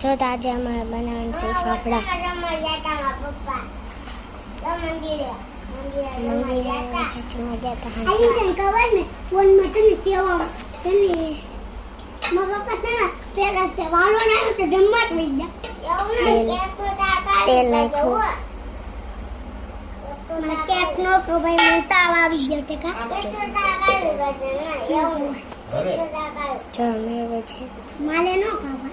જો તો આજે અમારે બનાવવાનું છે ફાફડા મંદિરે ખેંચવા ગયા હતા હાંજે. તેલ નાખ્યું. જો મેળવે છે માલે નો ખાવા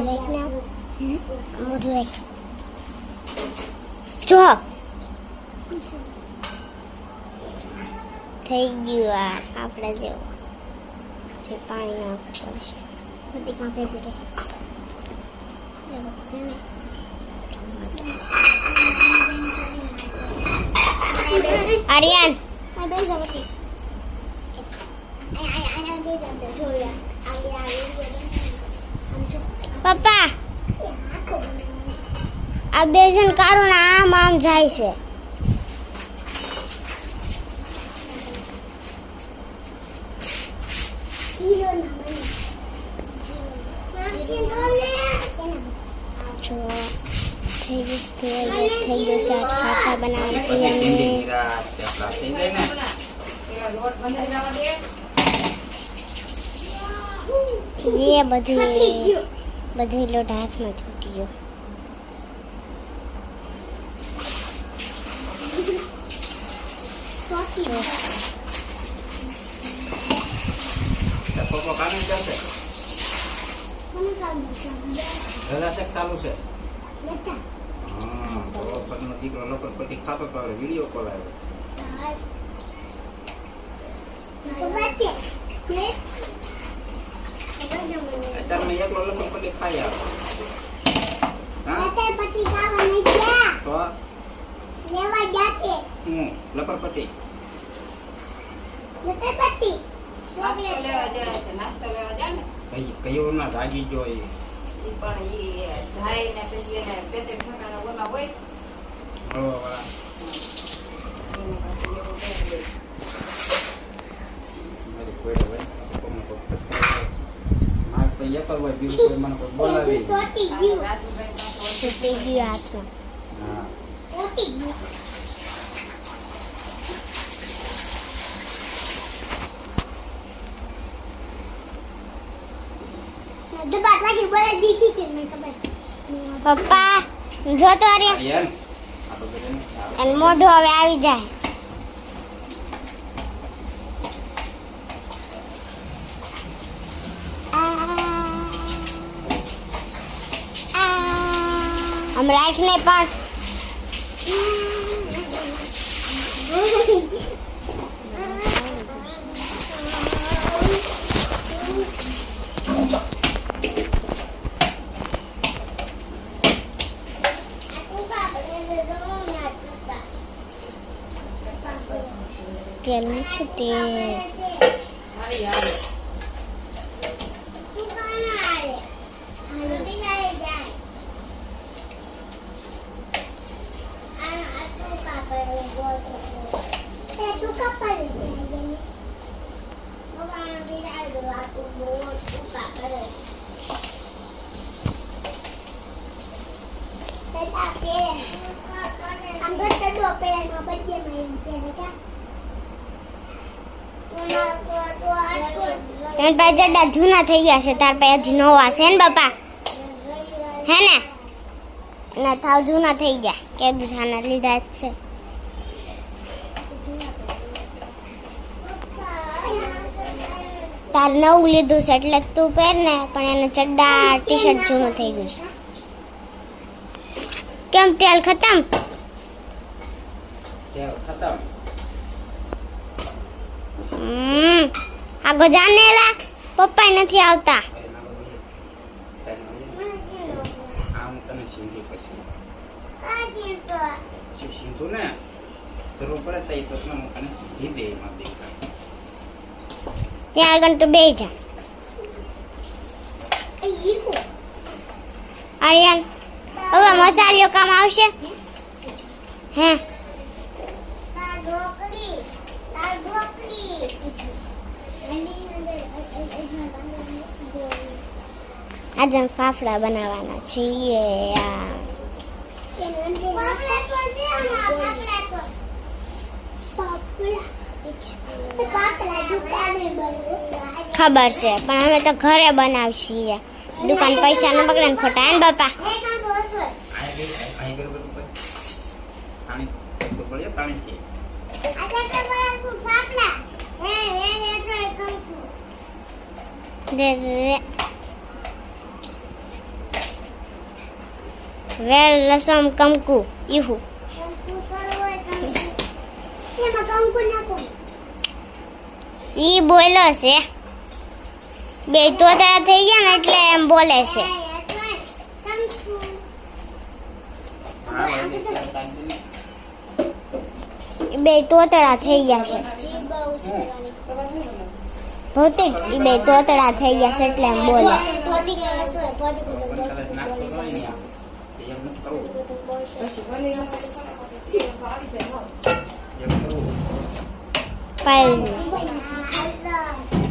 તને ક્યાંક કાઈ જાય તો તને તને ક્યાંક આમ માથે મેલ દે ટેકમાં આર્યન આર્યન ક્યાંક અમે લાવવાના જ નથી આર્યન ચૂપ રે મોઢું રાખ જો થઈ ગયું આ આપણે જેવું જે પાણી નાખવું પડશે બધી કાંપે પડે આર્યન પપ્પા આ બેસન કારું આમ આમ જાય છે. જો થઈ ગયું છે. થઈ ગયું છે ખાખા અને એ બધી બધું લોટ હાથમાં છૂટી ગયો જો તો પોપો કાઢી જશે રજા શેક ચાલુ છે હા તો પરનો દીકરો લોકર પટ્ટી ખાતો તો હવે વિડીયો કોલ આવ્યો અત્યારે મેં એકલો લોકર પટ્ટી ખાઈ આવ્યો હા? તો? લેવા જાતે હું? લકર પટ્ટી લપેપટ્ટી નાસ્તો લેવા જાય છે લેવા જાય ને? કઈ કયો ના જાગી ગયો એ. પણ એ જાય ને પછી એને પેતે ઠેકાણા ઓલા હોય હળવાવાળા. એને પછી એવું કરી દે. મારી કોઈને હોય પછી કોઈને કોઈ પટ્ટી મારે તો એક જ હોય બીજું કોઈ મને કોઈ બોલાવે નહીં. પોતી આ મોઢું હવે આવી ઓછી છૂટી ગયું હાથમાં હા પોતી ગયું ડબ્બા વાગી બોલા દીધી કે મને ખબર પપ્પા જો તો અરે આર્યન આ તો બેન આ હારી આવે એન પાસે જડા જૂના થઈ ગયા છે. તાર પાસે હજી નવા છે ને બાપા? હે ને? ના થાવ જૂના થઈ ગયા. કે દુસાના લીધા જ છે. તાર નવું લીધું છે એટલે તું પહેર ને પણ એને ચડ્ડા ટીશર્ટ જૂનું થઈ ગયું છે. કેમ તેલ ખતમ? તેલ ખતમ. આ ગજાનેલા પપ્પા નથી આવતા. સિંધુ ને? જરૂર પડે તો એ પ્રશ્ન મૂકવાની સીધી દે એમાં દેખાય ત્યાં આગળ તો બે જા. આર્યન હવે મસાલિયો કામ આવશે? હે? આજે ફાફડા બનાવવાના છીએ આ પાપડા તો છે આમાં પાપડા તો પાપડા પાપડા દુકાને બનાવ્યા ખબર છે, પણ અમે તો ઘરે બનાવશીએ. દુકાન પૈસા ન બગડે ને ખોટા, હે ને બાપા? એ કામ રોસો અહીં ગઈ અહીં ગઈ બરોબર પાણી પડે પાણી છે આજે તો બરા શું પાપડા હે હે હે તો કંકુ રે રે વેલ લસમ કંકુ, ઈહુ. કંકુ કરો હોય કંકુ. એમાં કંકુ નાખો. ઈ બોલો છે. બે તોતરા થઈ ગયા ને એટલે એમ બોલે છે. બે તોતરા થઈ ગયા છે. ભૌતિક, ઈ બે તોતરા થઈ ગયા છે એટલે એમ બોલે. પણ 我